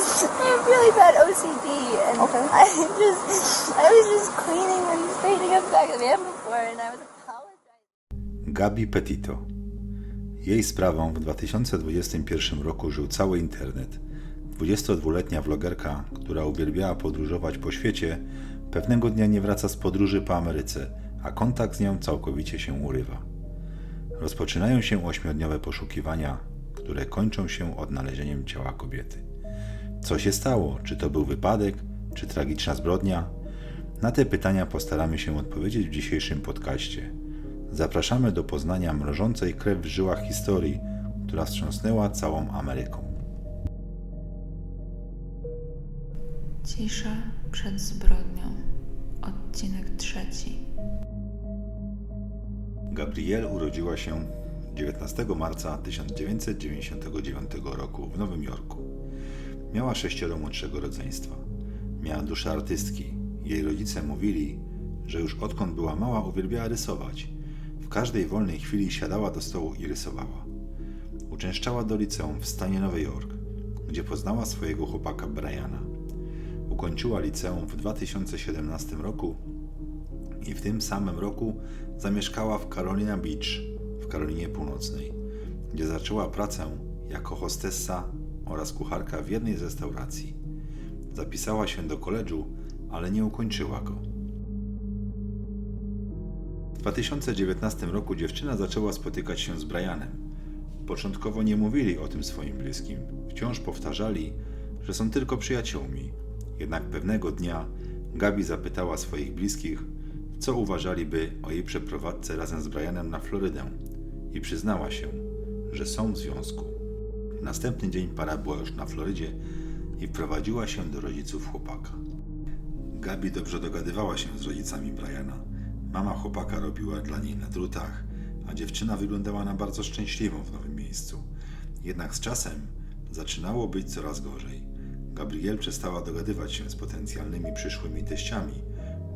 I have really bad OCD, and Okay. I just, I was just cleaning and straightening up back the van before, and I was apologizing. Gabi Petito. Jej sprawą w 2021 roku żył cały internet. 22-letnia vlogerka, która uwielbiała podróżować po świecie, pewnego dnia nie wraca z podróży po Ameryce, a kontakt z nią całkowicie się urywa. Rozpoczynają się ośmiodniowe poszukiwania, które kończą się odnalezieniem ciała kobiety. Co się stało? Czy to był wypadek, czy tragiczna zbrodnia? Na te pytania postaramy się odpowiedzieć w dzisiejszym podcaście. Zapraszamy do poznania mrożącej krew w żyłach historii, która wstrząsnęła całą Ameryką. Cisza przed zbrodnią. Odcinek trzeci. Gabrielle urodziła się 19 marca 1999 roku w Nowym Jorku. Miała sześcioro młodszego rodzeństwa. Miała duszę artystki. Jej rodzice mówili, że już odkąd była mała uwielbiała rysować. W każdej wolnej chwili siadała do stołu i rysowała. Uczęszczała do liceum w stanie Nowy Jork, gdzie poznała swojego chłopaka Briana. Ukończyła liceum w 2017 roku i w tym samym roku zamieszkała w Carolina Beach w Karolinie Północnej, gdzie zaczęła pracę jako hostessa oraz kucharka w jednej z restauracji. Zapisała się do koledżu, ale nie ukończyła go. W 2019 roku dziewczyna zaczęła spotykać się z Brianem. Początkowo nie mówili o tym swoim bliskim, wciąż powtarzali, że są tylko przyjaciółmi. Jednak pewnego dnia Gabi zapytała swoich bliskich, co uważaliby o jej przeprowadzce razem z Brianem na Florydę i przyznała się, że są w związku. Następny dzień para była już na Florydzie i wprowadziła się do rodziców chłopaka. Gabi dobrze dogadywała się z rodzicami Briana. Mama chłopaka robiła dla niej na drutach, a dziewczyna wyglądała na bardzo szczęśliwą w nowym miejscu. Jednak z czasem zaczynało być coraz gorzej. Gabriel przestała dogadywać się z potencjalnymi przyszłymi teściami.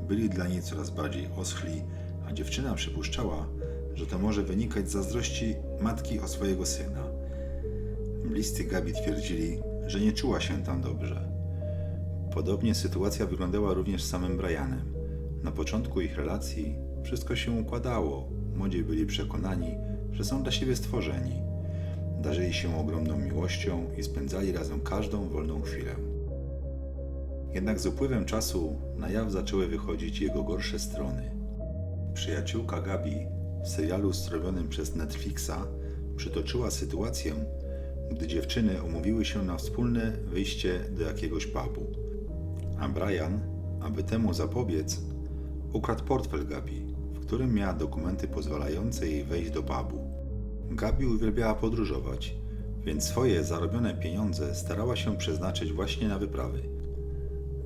Byli dla niej coraz bardziej oschli, a dziewczyna przypuszczała, że to może wynikać z zazdrości matki o swojego syna. Bliscy Gabi twierdzili, że nie czuła się tam dobrze. Podobnie sytuacja wyglądała również z samym Brianem. Na początku ich relacji wszystko się układało. Młodzi byli przekonani, że są dla siebie stworzeni. Darzyli się ogromną miłością i spędzali razem każdą wolną chwilę. Jednak z upływem czasu na jaw zaczęły wychodzić jego gorsze strony. Przyjaciółka Gabi w serialu strowionym przez Netflixa przytoczyła sytuację, gdy dziewczyny umówiły się na wspólne wyjście do jakiegoś pubu. A Brian, aby temu zapobiec, ukradł portfel Gabi, w którym miała dokumenty pozwalające jej wejść do pubu. Gabi uwielbiała podróżować, więc swoje zarobione pieniądze starała się przeznaczyć właśnie na wyprawy.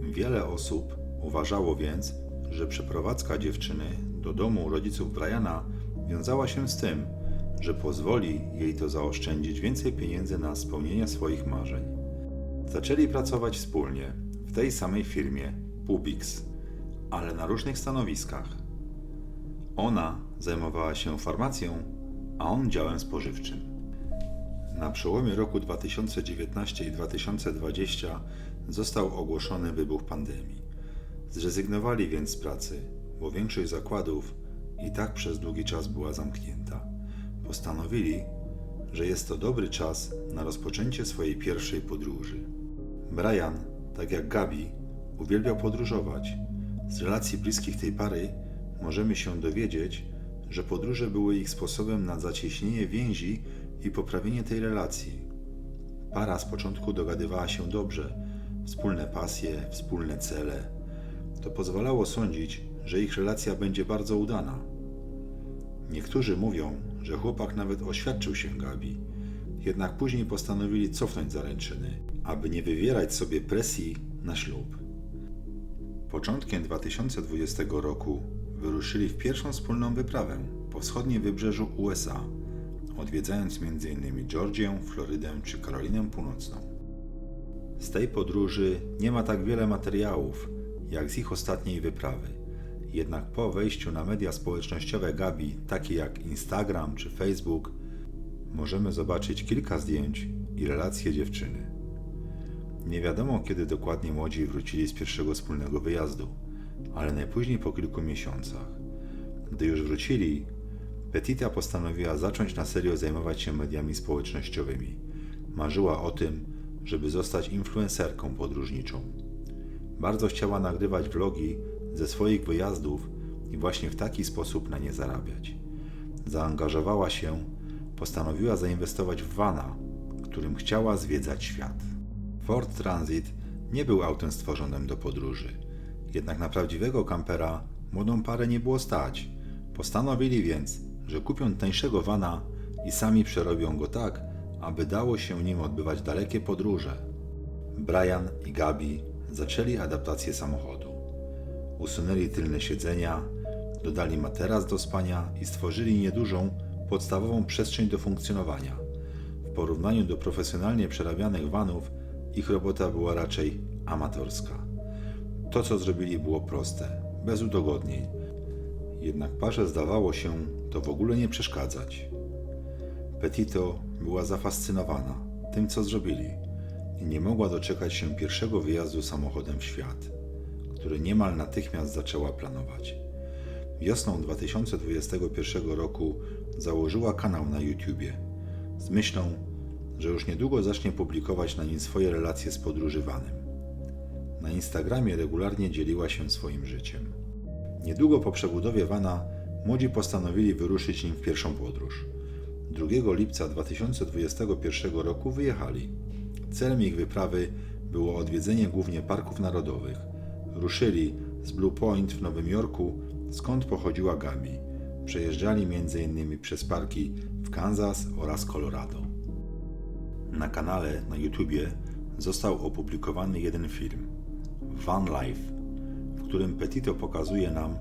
Wiele osób uważało więc, że przeprowadzka dziewczyny do domu rodziców Briana wiązała się z tym, że pozwoli jej to zaoszczędzić więcej pieniędzy na spełnienie swoich marzeń. Zaczęli pracować wspólnie w tej samej firmie Pubix, ale na różnych stanowiskach. Ona zajmowała się farmacją, a on działem spożywczym. Na przełomie roku 2019 i 2020 został ogłoszony wybuch pandemii. Zrezygnowali więc z pracy, bo większość zakładów i tak przez długi czas była zamknięta. Postanowili, że jest to dobry czas na rozpoczęcie swojej pierwszej podróży. Brian, tak jak Gabi, uwielbiał podróżować. Z relacji bliskich tej pary możemy się dowiedzieć, że podróże były ich sposobem na zacieśnienie więzi i poprawienie tej relacji. Para z początku dogadywała się dobrze, wspólne pasje, wspólne cele. To pozwalało sądzić, że ich relacja będzie bardzo udana. Niektórzy mówią, że chłopak nawet oświadczył się Gabi, jednak później postanowili cofnąć zaręczyny, aby nie wywierać sobie presji na ślub. Początkiem 2020 roku wyruszyli w pierwszą wspólną wyprawę po wschodnim wybrzeżu USA, odwiedzając m.in. Georgię, Florydę czy Karolinę Północną. Z tej podróży nie ma tak wiele materiałów, jak z ich ostatniej wyprawy. Jednak po wejściu na media społecznościowe Gabi, takie jak Instagram czy Facebook, możemy zobaczyć kilka zdjęć i relacje dziewczyny. Nie wiadomo, kiedy dokładnie młodzi wrócili z pierwszego wspólnego wyjazdu, ale najpóźniej po kilku miesiącach. Gdy już wrócili, Petita postanowiła zacząć na serio zajmować się mediami społecznościowymi. Marzyła o tym, żeby zostać influencerką podróżniczą. Bardzo chciała nagrywać vlogi ze swoich wyjazdów i właśnie w taki sposób na nie zarabiać. Zaangażowała się, postanowiła zainwestować w vana, którym chciała zwiedzać świat. Ford Transit nie był autem stworzonym do podróży. Jednak na prawdziwego kampera młodą parę nie było stać. Postanowili więc, że kupią tańszego vana i sami przerobią go tak, aby dało się nim odbywać dalekie podróże. Brian i Gabi zaczęli adaptację samochodu. Usunęli tylne siedzenia, dodali materac do spania i stworzyli niedużą, podstawową przestrzeń do funkcjonowania. W porównaniu do profesjonalnie przerabianych vanów, ich robota była raczej amatorska. To, co zrobili, było proste, bez udogodnień. Jednak parze zdawało się to w ogóle nie przeszkadzać. Petito była zafascynowana tym, co zrobili i nie mogła doczekać się pierwszego wyjazdu samochodem w świat, który niemal natychmiast zaczęła planować. Wiosną 2021 roku założyła kanał na YouTubie z myślą, że już niedługo zacznie publikować na nim swoje relacje z podróżywanym. Na Instagramie regularnie dzieliła się swoim życiem. Niedługo po przebudowie Vana młodzi postanowili wyruszyć nim w pierwszą podróż. 2 lipca 2021 roku wyjechali. Celem ich wyprawy było odwiedzenie głównie parków narodowych. Ruszyli z Blue Point w Nowym Jorku, skąd pochodziła Gabi. Przejeżdżali m.in. przez parki w Kansas oraz Colorado. Na kanale na YouTubie został opublikowany jeden film Van Life, w którym Petito pokazuje nam,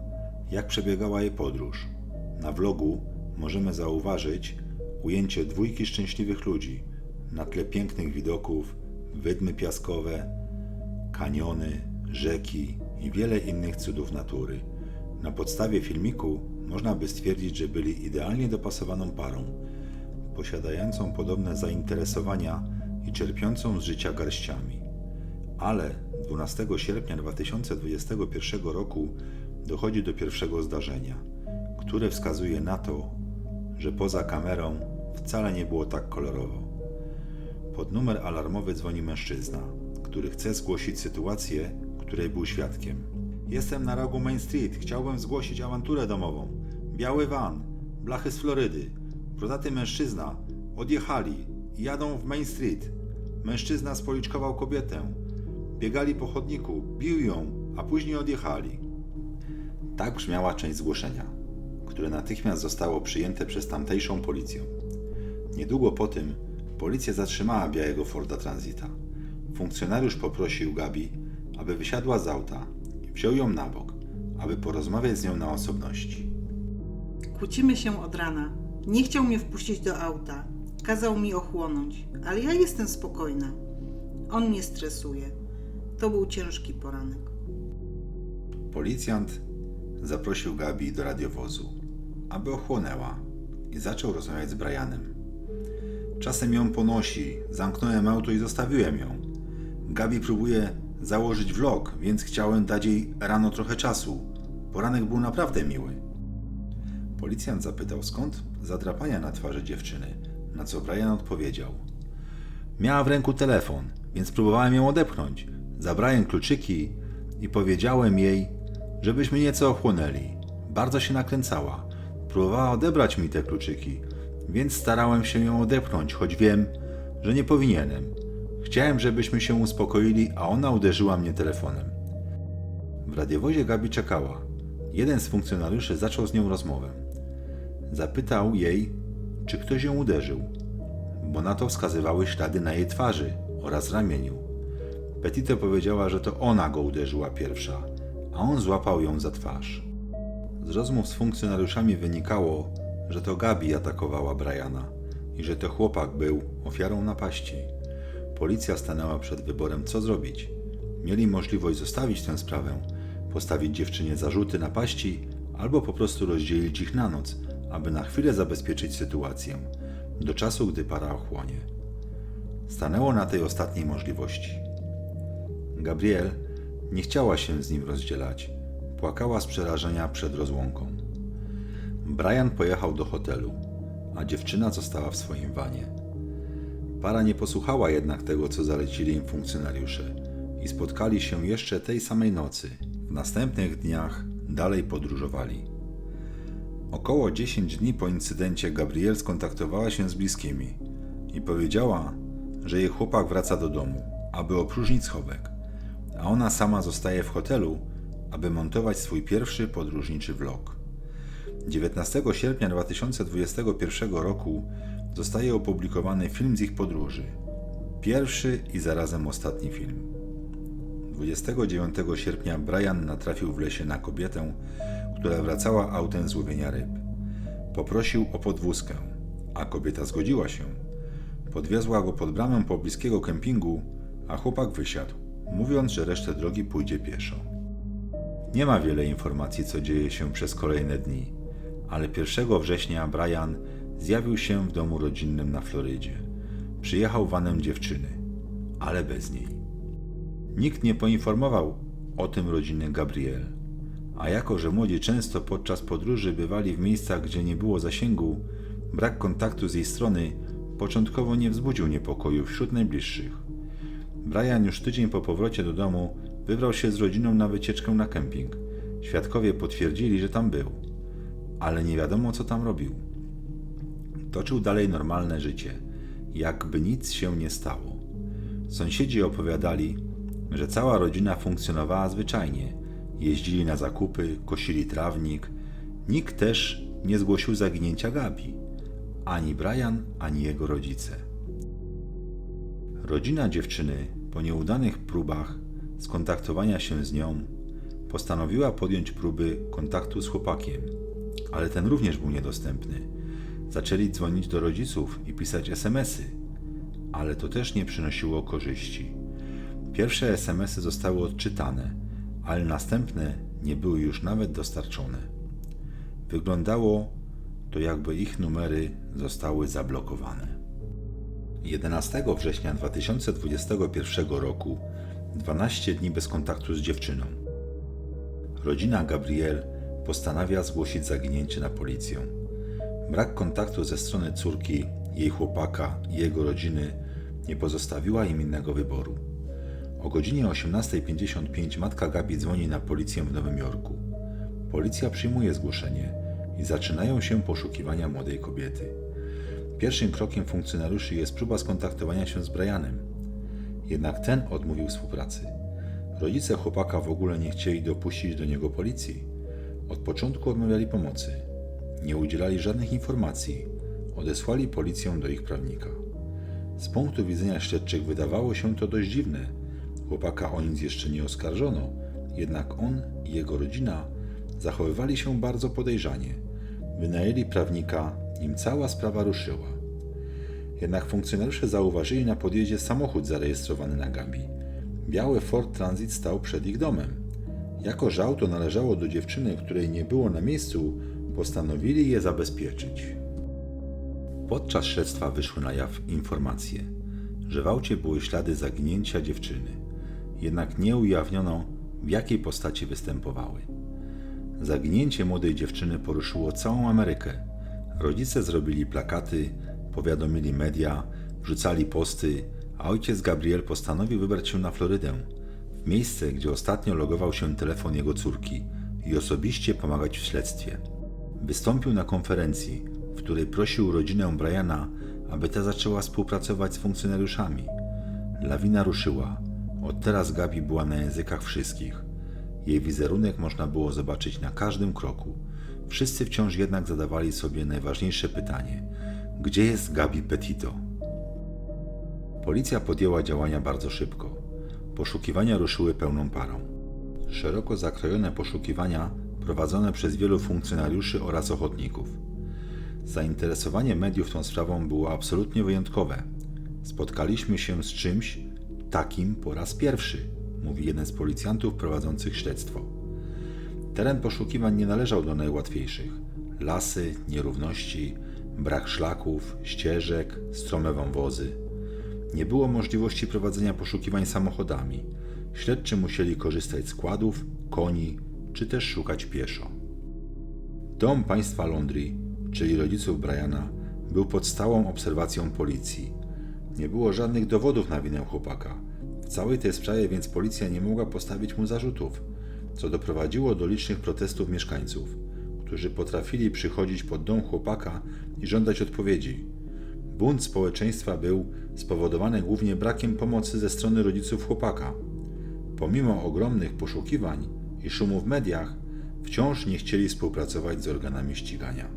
jak przebiegała jej podróż. Na vlogu możemy zauważyć ujęcie dwójki szczęśliwych ludzi na tle pięknych widoków, wydmy piaskowe, kaniony, rzeki i wiele innych cudów natury. Na podstawie filmiku można by stwierdzić, że byli idealnie dopasowaną parą, posiadającą podobne zainteresowania i czerpiącą z życia garściami. Ale 12 sierpnia 2021 roku dochodzi do pierwszego zdarzenia, które wskazuje na to, że poza kamerą wcale nie było tak kolorowo. Pod numer alarmowy dzwoni mężczyzna, który chce zgłosić sytuację, której był świadkiem. Jestem na rogu Main Street, chciałbym zgłosić awanturę domową. Biały van, blachy z Florydy, brodaty mężczyzna, odjechali i jadą w Main Street. Mężczyzna spoliczkował kobietę. Biegali po chodniku, bił ją, a później odjechali. Tak brzmiała część zgłoszenia, które natychmiast zostało przyjęte przez tamtejszą policję. Niedługo po tym policja zatrzymała białego Forda Transita. Funkcjonariusz poprosił Gabi, aby wysiadła z auta i wziął ją na bok, aby porozmawiać z nią na osobności. Kłócimy się od rana. Nie chciał mnie wpuścić do auta. Kazał mi ochłonąć, ale ja jestem spokojna. On mnie stresuje. To był ciężki poranek. Policjant zaprosił Gabi do radiowozu, aby ochłonęła i zaczął rozmawiać z Brianem. Czasem ją ponosi, zamknąłem auto i zostawiłem ją. Gabi próbuje założyć vlog, więc chciałem dać jej rano trochę czasu. Poranek był naprawdę miły. Policjant zapytał skąd zadrapania na twarzy dziewczyny, na co Brian odpowiedział. Miała w ręku telefon, więc próbowałem ją odepchnąć. Zabrałem kluczyki i powiedziałem jej, żebyśmy nieco ochłonęli. Bardzo się nakręcała. Próbowała odebrać mi te kluczyki, więc starałem się ją odepchnąć, choć wiem, że nie powinienem. Chciałem, żebyśmy się uspokoili, a ona uderzyła mnie telefonem. W radiowozie Gabi czekała. Jeden z funkcjonariuszy zaczął z nią rozmowę. Zapytał jej, czy ktoś ją uderzył, bo na to wskazywały ślady na jej twarzy oraz ramieniu. Petito powiedziała, że to ona go uderzyła pierwsza, a on złapał ją za twarz. Z rozmów z funkcjonariuszami wynikało, że to Gabi atakowała Briana i że to chłopak był ofiarą napaści. Policja stanęła przed wyborem, co zrobić. Mieli możliwość zostawić tę sprawę, postawić dziewczynie zarzuty napaści albo po prostu rozdzielić ich na noc, aby na chwilę zabezpieczyć sytuację, do czasu, gdy para ochłonie. Stanęło na tej ostatniej możliwości. Gabriel nie chciała się z nim rozdzielać. Płakała z przerażenia przed rozłąką. Brian pojechał do hotelu, a dziewczyna została w swoim wanie. Para nie posłuchała jednak tego, co zalecili im funkcjonariusze i spotkali się jeszcze tej samej nocy. W następnych dniach dalej podróżowali. Około 10 dni po incydencie Gabriel skontaktowała się z bliskimi i powiedziała, że jej chłopak wraca do domu, aby opróżnić schowek, a ona sama zostaje w hotelu, aby montować swój pierwszy podróżniczy vlog. 19 sierpnia 2021 roku zostaje opublikowany film z ich podróży. Pierwszy i zarazem ostatni film. 29 sierpnia Brian natrafił w lesie na kobietę, która wracała autem z łowienia ryb. Poprosił o podwózkę, a kobieta zgodziła się. Podwiozła go pod bramę pobliskiego kempingu, a chłopak wysiadł, mówiąc, że resztę drogi pójdzie pieszo. Nie ma wiele informacji, co dzieje się przez kolejne dni, ale 1 września Brian zjawił się w domu rodzinnym na Florydzie. Przyjechał vanem dziewczyny, ale bez niej. Nikt nie poinformował o tym rodziny Gabriel, a jako że młodzi często podczas podróży bywali w miejscach, gdzie nie było zasięgu, brak kontaktu z jej strony początkowo nie wzbudził niepokoju wśród najbliższych. Brian już tydzień po powrocie do domu wybrał się z rodziną na wycieczkę na kemping. Świadkowie potwierdzili, że tam był, ale nie wiadomo co tam robił. Toczył dalej normalne życie, jakby nic się nie stało. Sąsiedzi opowiadali, że cała rodzina funkcjonowała zwyczajnie. Jeździli na zakupy, kosili trawnik. Nikt też nie zgłosił zaginięcia Gabi. Ani Brian, ani jego rodzice. Rodzina dziewczyny, po nieudanych próbach skontaktowania się z nią, postanowiła podjąć próby kontaktu z chłopakiem, ale ten również był niedostępny. Zaczęli dzwonić do rodziców i pisać SMSy, ale to też nie przynosiło korzyści. Pierwsze SMSy zostały odczytane, ale następne nie były już nawet dostarczone. Wyglądało to, jakby ich numery zostały zablokowane. 11 września 2021 roku 12 dni bez kontaktu z dziewczyną. Rodzina Gabriel postanawia zgłosić zaginięcie na policję. Brak kontaktu ze strony córki, jej chłopaka i jego rodziny nie pozostawiła im innego wyboru. O godzinie 18.55 matka Gabi dzwoni na policję w Nowym Jorku. Policja przyjmuje zgłoszenie i zaczynają się poszukiwania młodej kobiety. Pierwszym krokiem funkcjonariuszy jest próba skontaktowania się z Brianem. Jednak ten odmówił współpracy. Rodzice chłopaka w ogóle nie chcieli dopuścić do niego policji. Od początku odmawiali pomocy. Nie udzielali żadnych informacji. Odesłali policję do ich prawnika. Z punktu widzenia śledczych wydawało się to dość dziwne. Chłopaka o nic jeszcze nie oskarżono, jednak on i jego rodzina zachowywali się bardzo podejrzanie. Wynajęli prawnika, nim cała sprawa ruszyła. Jednak funkcjonariusze zauważyli na podjeździe samochód zarejestrowany na Gabi. Biały Ford Transit stał przed ich domem. Jako że auto należało do dziewczyny, której nie było na miejscu, postanowili je zabezpieczyć. Podczas śledztwa wyszły na jaw informacje, że w aucie były ślady zaginięcia dziewczyny, jednak nie ujawniono, w jakiej postaci występowały. Zaginięcie młodej dziewczyny poruszyło całą Amerykę. Rodzice zrobili plakaty, powiadomili media, wrzucali posty, a ojciec Gabriel postanowił wybrać się na Florydę, w miejsce, gdzie ostatnio logował się telefon jego córki i osobiście pomagać w śledztwie. Wystąpił na konferencji, w której prosił rodzinę Briana, aby ta zaczęła współpracować z funkcjonariuszami. Lawina ruszyła. Od teraz Gabi była na językach wszystkich. Jej wizerunek można było zobaczyć na każdym kroku. Wszyscy wciąż jednak zadawali sobie najważniejsze pytanie: gdzie jest Gabi Petito? Policja podjęła działania bardzo szybko. Poszukiwania ruszyły pełną parą. Szeroko zakrojone poszukiwania prowadzone przez wielu funkcjonariuszy oraz ochotników. Zainteresowanie mediów tą sprawą było absolutnie wyjątkowe. Spotkaliśmy się z czymś takim po raz pierwszy, mówi jeden z policjantów prowadzących śledztwo. Teren poszukiwań nie należał do najłatwiejszych. Lasy, nierówności, brak szlaków, ścieżek, strome wąwozy. Nie było możliwości prowadzenia poszukiwań samochodami. Śledczy musieli korzystać z kładów, koni, czy też szukać pieszo. Dom państwa Londry, czyli rodziców Briana, był pod stałą obserwacją policji. Nie było żadnych dowodów na winę chłopaka. W całej tej sprawie więc policja nie mogła postawić mu zarzutów, co doprowadziło do licznych protestów mieszkańców, którzy potrafili przychodzić pod dom chłopaka i żądać odpowiedzi. Bunt społeczeństwa był spowodowany głównie brakiem pomocy ze strony rodziców chłopaka. Pomimo ogromnych poszukiwań i szumu w mediach, wciąż nie chcieli współpracować z organami ścigania.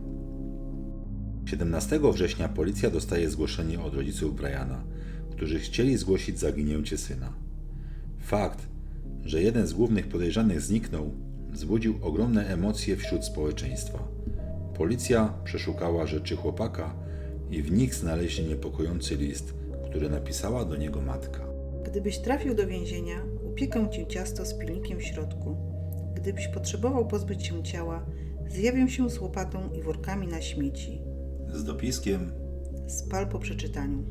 17 września policja dostaje zgłoszenie od rodziców Briana, którzy chcieli zgłosić zaginięcie syna. Fakt, że jeden z głównych podejrzanych zniknął, wzbudził ogromne emocje wśród społeczeństwa. Policja przeszukała rzeczy chłopaka i w nich znaleźli niepokojący list, który napisała do niego matka. Gdybyś trafił do więzienia, upiekę ci ciasto z pilnikiem w środku. Gdybyś potrzebował pozbyć się ciała, zjawię się z łopatą i workami na śmieci. Z dopiskiem Spal po przeczytaniu.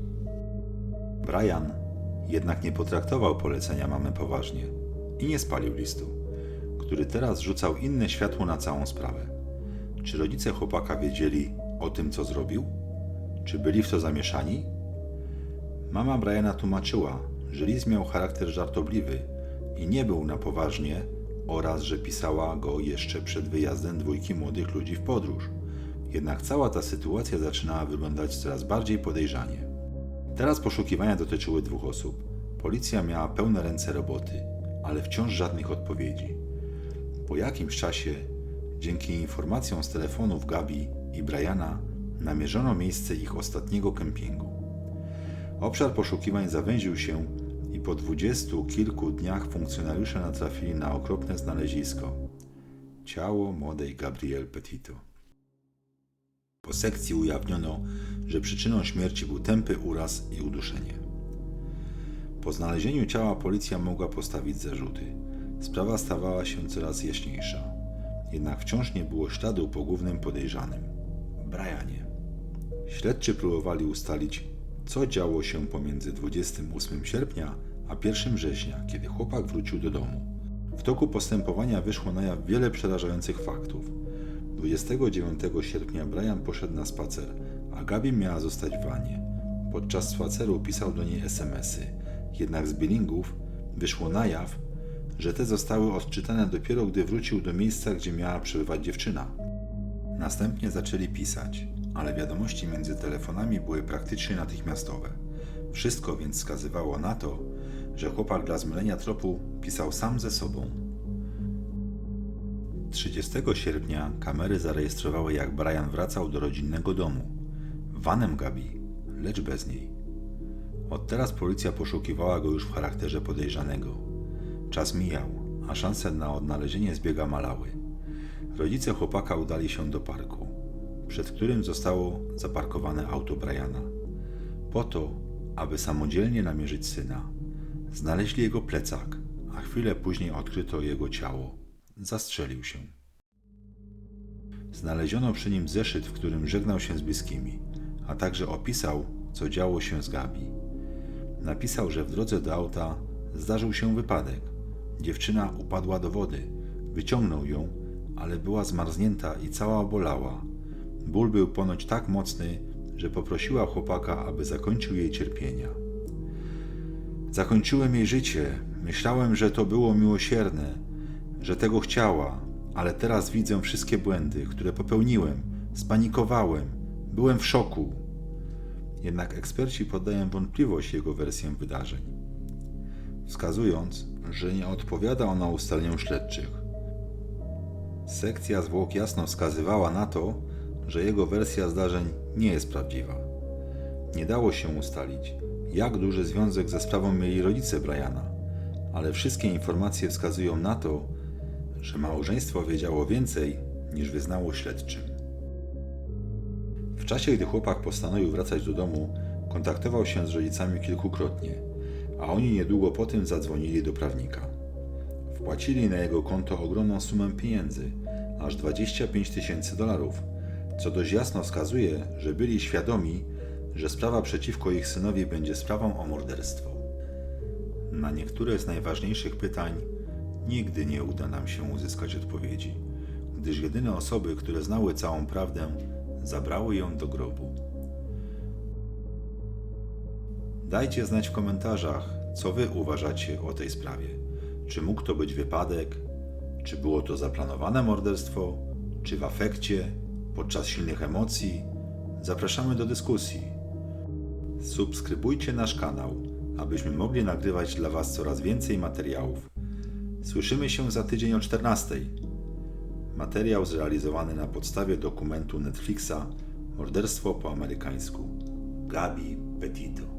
Brian jednak nie potraktował polecenia mamy poważnie i nie spalił listu, który teraz rzucał inne światło na całą sprawę. Czy rodzice chłopaka wiedzieli o tym, co zrobił? Czy byli w to zamieszani? Mama Briana tłumaczyła, że list miał charakter żartobliwy i nie był na poważnie oraz, że pisała go jeszcze przed wyjazdem dwójki młodych ludzi w podróż. Jednak cała ta sytuacja zaczynała wyglądać coraz bardziej podejrzanie. Teraz poszukiwania dotyczyły dwóch osób. Policja miała pełne ręce roboty, ale wciąż żadnych odpowiedzi. Po jakimś czasie, dzięki informacjom z telefonów Gabi i Briana, namierzono miejsce ich ostatniego kempingu. Obszar poszukiwań zawęził się po dwudziestu kilku dniach funkcjonariusze natrafili na okropne znalezisko ciało młodej Gabrielle Petito. Po sekcji ujawniono, że przyczyną śmierci był tępy uraz i uduszenie. Po znalezieniu ciała policja mogła postawić zarzuty. Sprawa stawała się coraz jaśniejsza. Jednak wciąż nie było śladu po głównym podejrzanym Brianie. Śledczy próbowali ustalić, co działo się pomiędzy 28 sierpnia a 1 września, kiedy chłopak wrócił do domu. W toku postępowania wyszło na jaw wiele przerażających faktów. 29 sierpnia Brian poszedł na spacer, a Gabi miała zostać w wanie. Podczas spaceru pisał do niej SMS-y, jednak z billingów wyszło na jaw, że te zostały odczytane dopiero gdy wrócił do miejsca, gdzie miała przebywać dziewczyna. Następnie zaczęli pisać, ale wiadomości między telefonami były praktycznie natychmiastowe. Wszystko więc wskazywało na to, że chłopak dla zmylenia tropu pisał sam ze sobą. 30 sierpnia kamery zarejestrowały, jak Brian wracał do rodzinnego domu. Vanem Gabi, lecz bez niej. Od teraz policja poszukiwała go już w charakterze podejrzanego. Czas mijał, a szanse na odnalezienie zbiega malały. Rodzice chłopaka udali się do parku, przed którym zostało zaparkowane auto Briana. Po to, aby samodzielnie namierzyć syna. Znaleźli jego plecak, a chwilę później odkryto jego ciało. Zastrzelił się. Znaleziono przy nim zeszyt, w którym żegnał się z bliskimi, a także opisał, co działo się z Gabi. Napisał, że w drodze do auta zdarzył się wypadek. Dziewczyna upadła do wody. Wyciągnął ją, ale była zmarznięta i cała obolała. Ból był ponoć tak mocny, że poprosiła chłopaka, aby zakończył jej cierpienia. Zakończyłem jej życie. Myślałem, że to było miłosierne, że tego chciała, ale teraz widzę wszystkie błędy, które popełniłem. Spanikowałem, byłem w szoku. Jednak eksperci poddają wątpliwość jego wersję wydarzeń, wskazując, że nie odpowiada ona ustaleniom śledczych. Sekcja zwłok jasno wskazywała na to, że jego wersja zdarzeń nie jest prawdziwa. Nie dało się ustalić, jak duży związek ze sprawą mieli rodzice Briana, ale wszystkie informacje wskazują na to, że małżeństwo wiedziało więcej niż wyznało śledczym. W czasie, gdy chłopak postanowił wracać do domu, kontaktował się z rodzicami kilkukrotnie, a oni niedługo po tym zadzwonili do prawnika. Wpłacili na jego konto ogromną sumę pieniędzy, aż 25 tysięcy dolarów, co dość jasno wskazuje, że byli świadomi, że sprawa przeciwko ich synowi będzie sprawą o morderstwo. Na niektóre z najważniejszych pytań nigdy nie uda nam się uzyskać odpowiedzi, gdyż jedyne osoby, które znały całą prawdę, zabrały ją do grobu. Dajcie znać w komentarzach, co wy uważacie o tej sprawie. Czy mógł to być wypadek? Czy było to zaplanowane morderstwo? Czy w afekcie? Podczas silnych emocji? Zapraszamy do dyskusji. Subskrybujcie nasz kanał, abyśmy mogli nagrywać dla Was coraz więcej materiałów. Słyszymy się za tydzień o 14. Materiał zrealizowany na podstawie dokumentu Netflixa Morderstwo po amerykańsku. Gabi Petito.